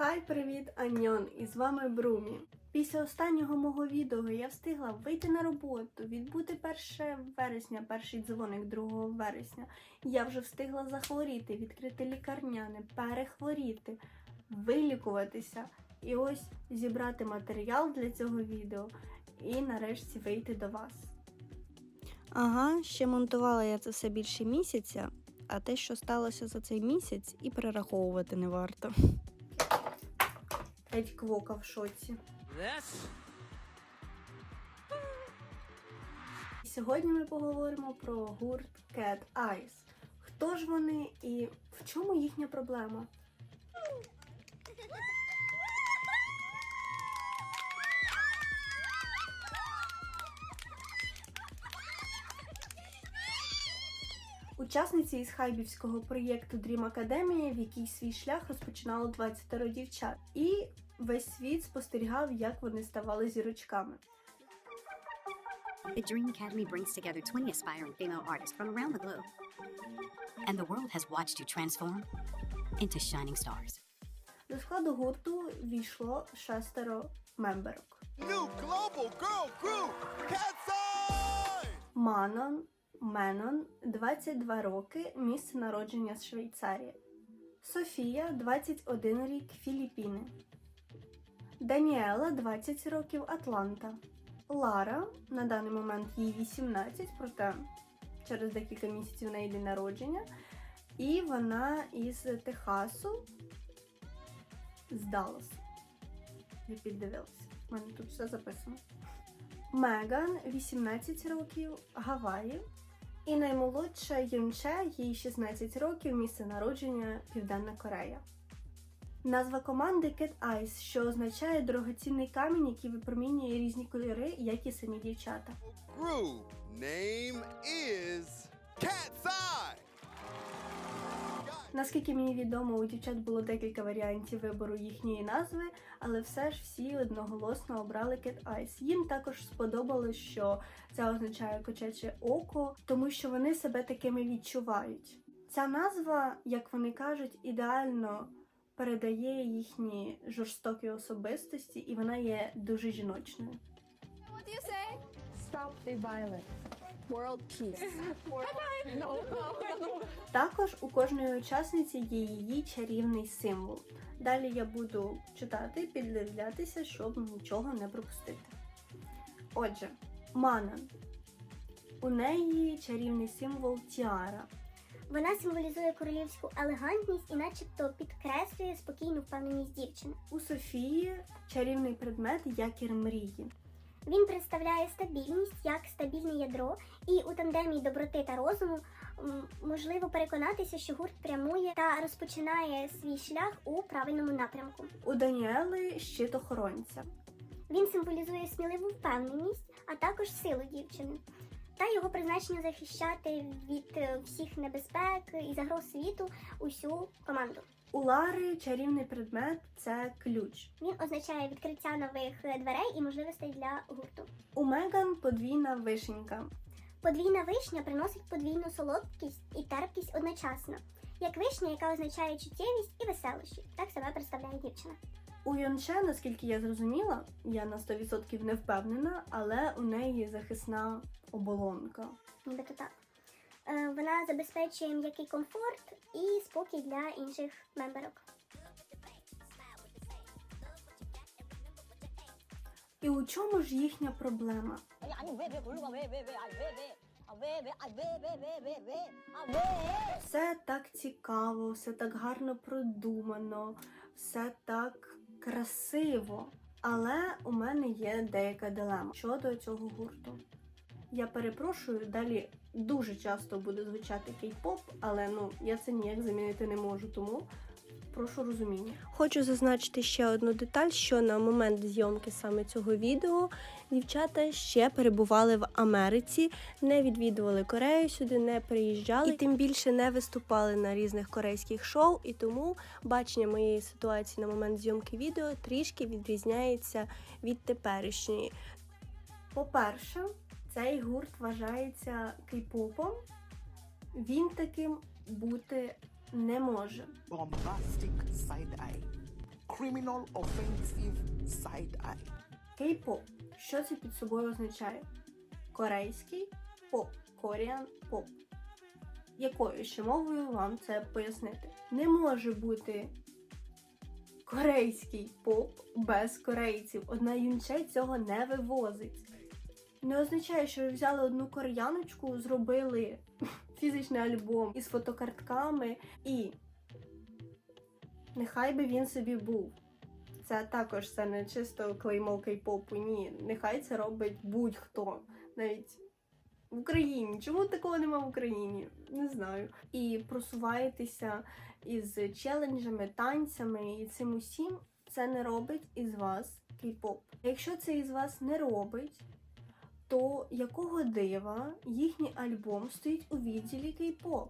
Хай, привіт, Аньон! І з вами Брумі. Після останнього мого відео я встигла вийти на роботу, відбути 1 вересня, перший дзвоник 2 вересня. Я вже встигла захворіти, відкрити лікарняне, перехворіти, вилікуватися. І ось зібрати матеріал для цього відео і нарешті вийти до вас. Ага, ще монтувала я це все більше місяця, а те, що сталося за цей місяць, і перераховувати не варто. Геть квока в шоці. Yes. І Сьогодні ми поговоримо про гурт Cat Eyes. Хто ж вони і в чому їхня проблема? Учасниці із хайбівського проєкту Dream Academy, в якій свій шлях розпочинало 20 дівчат. І весь світ спостерігав, як вони ставали зірочками. The Dream Academy brings together 20 aspiring female artists from around the globe. And the world has watched you transform into shining stars. До складу гурту війшло шестеро мемберок: New global girl group, Cat's Eye! Манон, Менон, 22 роки, місце народження з Швейцарії. Софія, 21 рік, Філіппіни. Даніела, 20 років, Атланта. Лара, на даний момент їй 18, проте через декілька місяців в неї день народження. І вона із Техасу, з Далласу. Я піддивилася. У мене тут все записано. Меган 18 років, Гаваї. І наймолодша Юнче, їй 16 років, місце народження Південна Корея. Назва команди Cat Eyes, що означає дорогоцінний камінь, який випромінює різні кольори, як і самі дівчата. Group name is Cat's Eye! Наскільки мені відомо, у дівчат було декілька варіантів вибору їхньої назви, але все ж всі одноголосно обрали Cat Eyes. Їм також сподобалось, що це означає кочече око, тому що вони себе такими відчувають. Ця назва, як вони кажуть, ідеально передає їхні жорстокі особистості, і вона є дуже жіночною. What do you say? Stop the violence. World peace. No, no, no. Також у кожної учасниці є її чарівний символ. Далі я буду читати, піддивлятися, щоб нічого не пропустити. Отже, Манан. У неї чарівний символ Тіара. Вона символізує королівську елегантність і начебто підкреслює спокійну впевненість дівчини. У Софії чарівний предмет якір мрії. Він представляє стабільність як стабільне ядро, і у тандемі доброти та розуму можливо переконатися, що гурт прямує та розпочинає свій шлях у правильному напрямку. У Даніели щит охоронця. Він символізує сміливу впевненість, а також силу дівчини. Та його призначення захищати від е, всіх небезпек і загроз світу усю команду. У Лари чарівний предмет це ключ. Він означає відкриття нових дверей і можливостей для гурту. У Меган подвійна вишенька. Подвійна вишня приносить подвійну солодкість і терпкість одночасно, як вишня, яка означає чуттєвість і веселощі. Так себе представляє дівчина. У Йонче, наскільки я зрозуміла, я на 100% не впевнена, але у неї захисна оболонка. Нібито так. Е, вона забезпечує м'який комфорт і спокій для інших мемберок. І у чому ж їхня проблема? Все так цікаво, все так гарно продумано, все так красиво. Але у мене є деяка дилема щодо цього гурту. Я перепрошую, далі дуже часто буде звучати кей-поп, але ну я це ніяк замінити не можу, тому прошу розуміння. Хочу зазначити ще одну деталь, що на момент зйомки саме цього відео дівчата ще перебували в Америці, не відвідували Корею сюди, не приїжджали і тим більше не виступали на різних корейських шоу. І тому бачення моєї ситуації на момент зйомки відео трішки відрізняється від теперішньої. По-перше, цей гурт вважається кей-попом. Він таким бути не може. bombastic side eye, criminal offensive side eye. Кей-поп. Що це під собою означає? Корейський поп. Korean поп. Якою ще мовою вам це пояснити? Не може бути корейський поп без корейців. Одна юнче цього не вивозить. Не означає, що ви взяли одну кореяночку, зробили фізичний альбом із фотокартками і нехай би він собі був. Це також це не чисто клеймо кей-попу. Ні, нехай це робить будь-хто. Навіть в Україні. Чому такого нема в Україні? Не знаю. І просуваєтеся із челенджами, танцями і цим усім, це не робить із вас кей-поп. Якщо це із вас не робить, то якого дива їхній альбом стоїть у відділі кей-поп?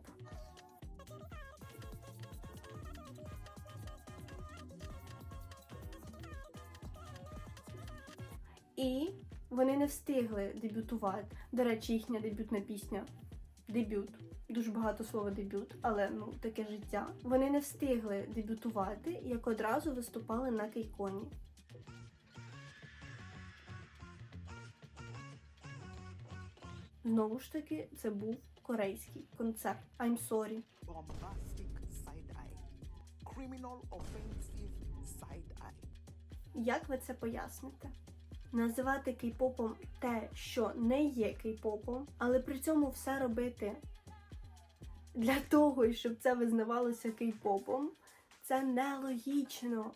І вони не встигли дебютувати. До речі, їхня дебютна пісня. Дебют. Дуже багато слова дебют, але ну таке життя. Вони не встигли дебютувати, як одразу виступали на кейконі. Знову ж таки, це був корейський концерт. I'm sorry. Bombastic side eye. Criminal offensive side eye. Як ви це поясните? Називати кей-попом те, що не є кей-попом, але при цьому все робити для того, щоб це визнавалося кей-попом, це нелогічно.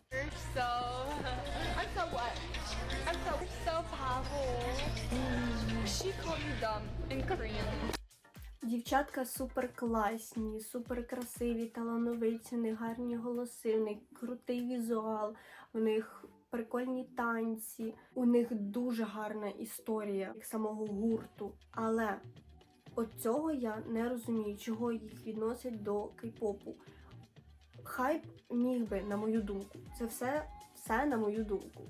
Дівчатка супер класні, супер красиві, талановиті, них гарні голоси, у них крутий візуал, у них прикольні танці, у них дуже гарна історія як самого гурту. Але от цього я не розумію, чого їх відносять до кей-попу. Хайп міг би, на мою думку, це все, все на мою думку.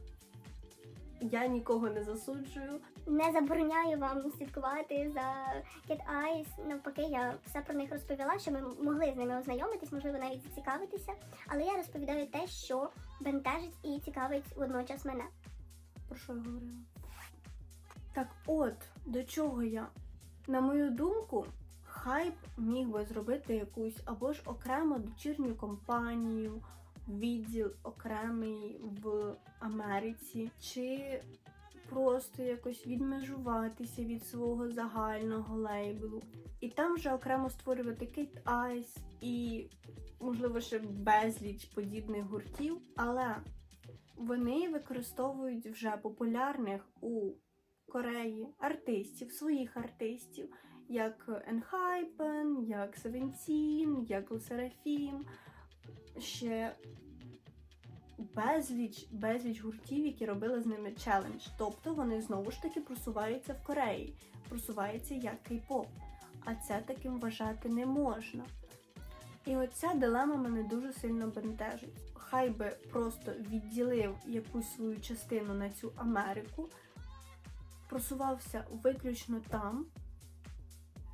Я нікого не засуджую, Не забороняю вам слідкувати за Cat Eyes. Навпаки, я все про них розповіла, щоб ми могли з ними ознайомитись, можливо, навіть зацікавитися. Але я розповідаю те, що бентежить і цікавить водночас мене. Про що я говорила? Так от, до чого я? На мою думку, хайп міг би зробити якусь або ж окремо дочірню компанію, відділ окремий в Америці, чи просто якось відмежуватися від свого загального лейблу. І там вже окремо створювати Kate Eyes і, можливо, ще безліч подібних гуртів. Але вони використовують вже популярних у Кореї артистів, своїх артистів, як Enhypen, як Seventeen, як Seraphim, ще безліч, безліч гуртів, які робили з ними челендж. Тобто вони знову ж таки просуваються в Кореї, просуваються як кей-поп. А це таким вважати не можна. І оця дилема мене дуже сильно бентежить. Хай би просто відділив якусь свою частину на цю Америку, просувався виключно там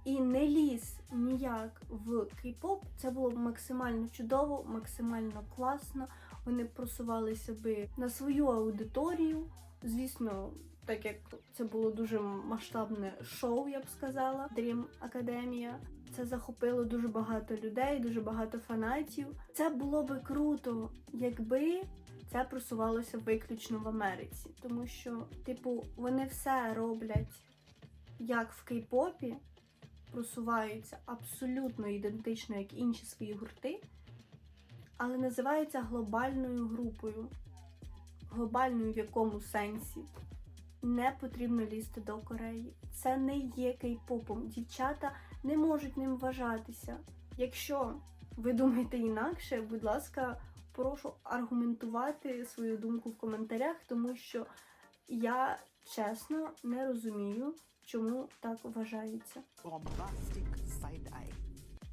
і не ліз ніяк в кей-поп. Це було максимально чудово, максимально класно. Вони просувалися би на свою аудиторію. Звісно, так як це було дуже масштабне шоу, я б сказала, Dream Academia. Це захопило дуже багато людей, дуже багато фанатів. Це було би круто, якби це просувалося виключно в Америці. Тому що, типу, вони все роблять як в кей-попі, просуваються абсолютно ідентично, як інші свої гурти, але називаються глобальною групою. Глобальною в якому сенсі? Не потрібно лізти до Кореї. Це не є кей-попом. Дівчата не можуть ним вважатися. Якщо ви думаєте інакше, будь ласка, прошу аргументувати свою думку в коментарях, тому що я чесно не розумію, чому так вважається. Bombastic side eye.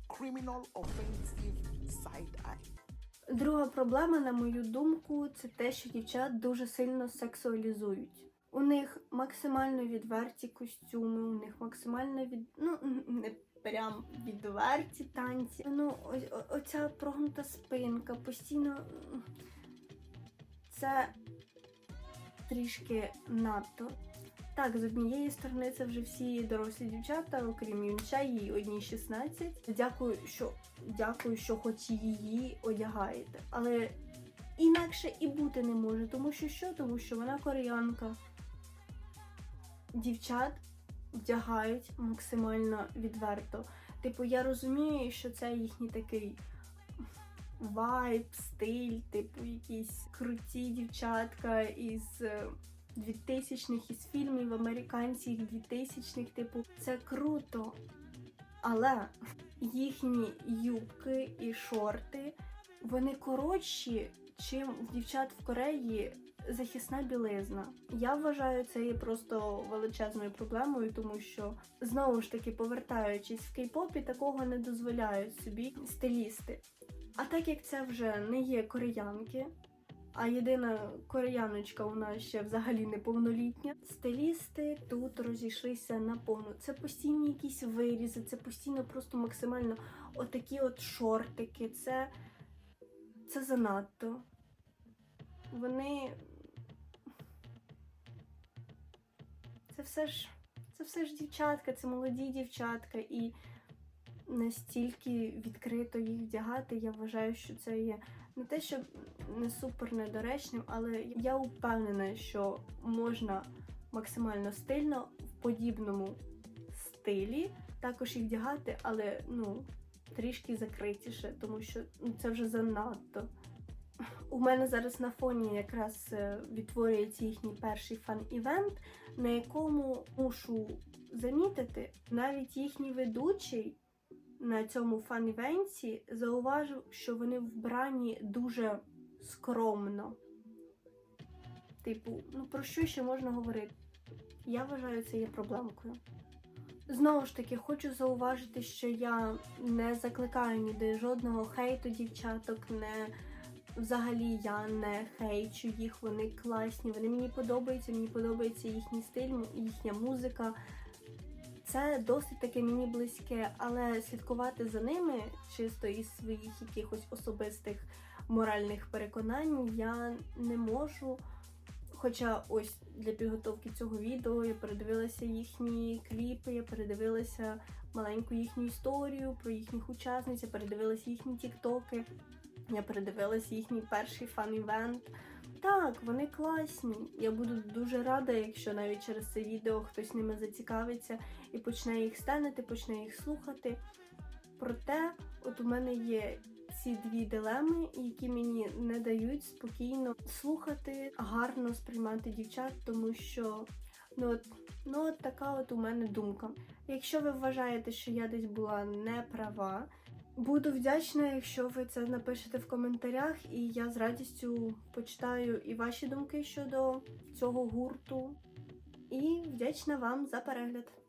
Criminal offensive side eye. Друга проблема, на мою думку, це те, що дівчат дуже сильно сексуалізують. У них максимально відверті костюми, у них максимально від ну не прям відверті танці. Ну, о- оця прогнута спинка, постійно Це трішки надто. Так, з однієї сторони, це вже всі дорослі дівчата, окрім Юнча, їй одній 16. Дякую, що дякую, що хоч її одягаєте. Але інакше і бути не може, тому що що? Тому що вона кореянка. Дівчат вдягають максимально відверто. Типу, я розумію, що це їхній такий вайб, стиль, типу, якісь круті дівчатка із 2000-х, із фільмів американських 2000-х, типу, це круто. Але їхні юбки і шорти, вони коротші, чим в дівчат в Кореї захисна білизна. Я вважаю це є просто величезною проблемою, тому що знову ж таки, повертаючись в кей-попі, такого не дозволяють собі стилісти. А так як це вже не є кореянки, а єдина кореяночка у нас ще взагалі неповнолітня, стилісти тут розійшлися на повну. Це постійні якісь вирізи, це постійно просто максимально отакі от шортики. Це, це занадто. Вони. Це все ж. Це все ж дівчатка, це молоді дівчатка, і настільки відкрито їх вдягати, я вважаю, що це є не те, що не супер недоречним, але я впевнена, що можна максимально стильно в подібному стилі також їх вдягати, але ну трішки закритіше, тому що ну, це вже занадто. У мене зараз на фоні якраз е, відтворюється їхній перший фан-івент, на якому мушу замітити, навіть їхній ведучий на цьому фан-івенті зауважив, що вони вбрані дуже скромно. Типу, ну про що ще можна говорити? Я вважаю, це є проблемкою. Знову ж таки, хочу зауважити, що я не закликаю ніде жодного хейту дівчаток, не взагалі я не хейчу їх, вони класні, вони мені подобаються, мені подобається їхній стиль, їхня музика. Це досить таки мені близьке, але слідкувати за ними чисто із своїх якихось особистих моральних переконань я не можу. Хоча ось для підготовки цього відео я передивилася їхні кліпи, я передивилася маленьку їхню історію про їхніх учасниць, я передивилася їхні тіктоки, я передивилася їхній перший фан-івент. Так, вони класні. Я буду дуже рада, якщо навіть через це відео хтось ними зацікавиться і почне їх стенити, почне їх слухати. Проте, от у мене є ці дві дилеми, які мені не дають спокійно слухати, гарно сприймати дівчат, тому що ну от, ну от така от у мене думка. Якщо ви вважаєте, що я десь була не права, буду вдячна, якщо ви це напишете в коментарях, і я з радістю почитаю і ваші думки щодо цього гурту. І вдячна вам за перегляд.